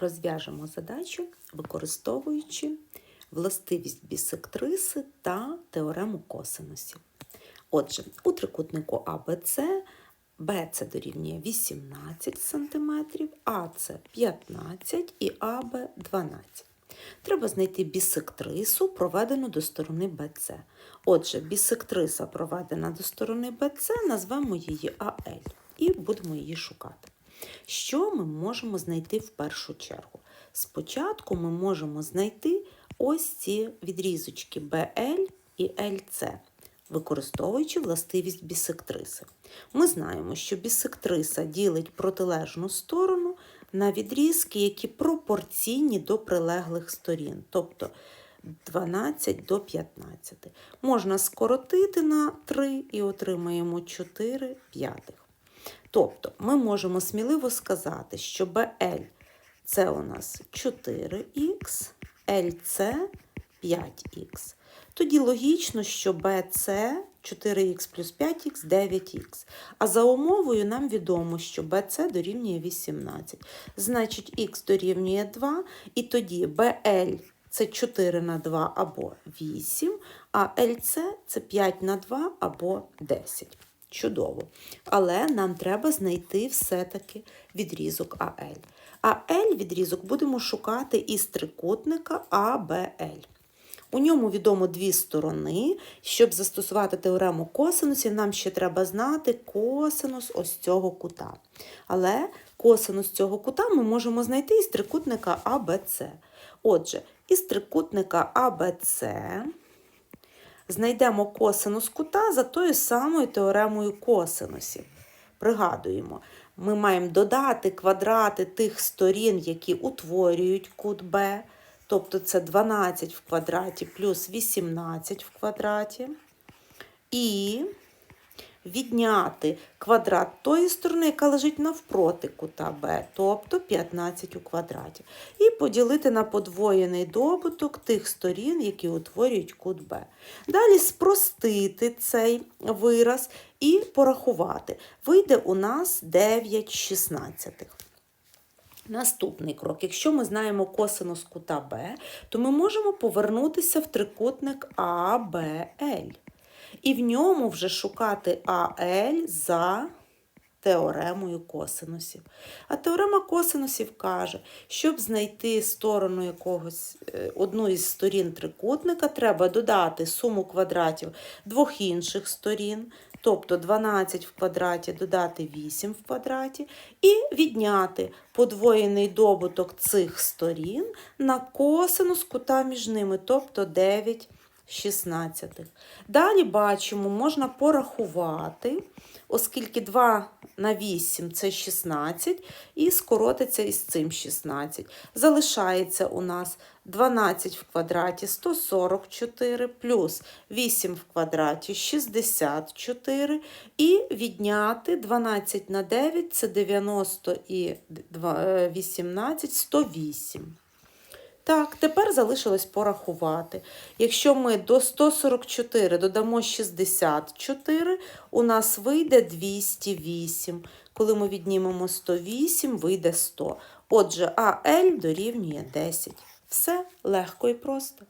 Розв'яжемо задачу, використовуючи властивість бісектриси та теорему косинусів. Отже, у трикутнику АБЦ БЦ дорівнює 18 см, АЦ 15 і АБ 12. Треба знайти бісектрису, проведену до сторони БЦ. Отже, бісектриса, проведена до сторони БЦ, назвемо її АЛ і будемо її шукати. Що ми можемо знайти в першу чергу? Спочатку ми можемо знайти ось ці відрізочки BL і LC, використовуючи властивість бісектриси. Ми знаємо, що бісектриса ділить протилежну сторону на відрізки, які пропорційні до прилеглих сторін, тобто 12 до 15. Можна скоротити на 3 і отримаємо 4 п'ятих. Тобто ми можемо сміливо сказати, що BL це у нас 4х, LC 5х. Тоді логічно, що BC 4х плюс 5х 9х. А за умовою нам відомо, що BC дорівнює 18. Значить, х дорівнює 2, і тоді BL це 4 на 2 або 8, а LC це 5 на 2 або 10. Чудово. Але нам треба знайти все-таки відрізок АЛ. АЛ відрізок будемо шукати із трикутника АБЛ. У ньому відомо дві сторони. Щоб застосувати теорему косинусів, нам ще треба знати косинус ось цього кута. Але косинус цього кута ми можемо знайти із трикутника АБЦ. Отже, із трикутника АБЦ знайдемо косинус кута за тою самою теоремою косинусів. Пригадуємо, ми маємо додати квадрати тих сторін, які утворюють кут Б, тобто це 12 в квадраті плюс 18 в квадраті. І відняти квадрат тої сторони, яка лежить навпроти кута Б, тобто 15 у квадраті. І поділити на подвоєний добуток тих сторін, які утворюють кут Б. Далі спростити цей вираз і порахувати. Вийде у нас 9 шістнадцятих. Наступний крок. Якщо ми знаємо косинус кута Б, то ми можемо повернутися в трикутник АБЛ. І в ньому вже шукати АЛ за теоремою косинусів. А теорема косинусів каже, щоб знайти сторону якогось е, одну із сторін трикутника, треба додати суму квадратів двох інших сторін, тобто 12 в квадраті додати 8 в квадраті, і відняти подвоєний добуток цих сторін на косинус кута між ними, тобто 9 шістнадцятих. Далі бачимо, можна порахувати, оскільки 2 на 8 це 16, і скоротиться із цим 16. Залишається у нас 12 в квадраті 144 плюс 8 в квадраті 64 і відняти 12 на 9 це 90 і 18 108. Так, тепер залишилось порахувати. Якщо ми до 144 додамо 64, у нас вийде 208. Коли ми віднімемо 108, вийде 100. Отже, АЛ дорівнює 10. Все легко і просто.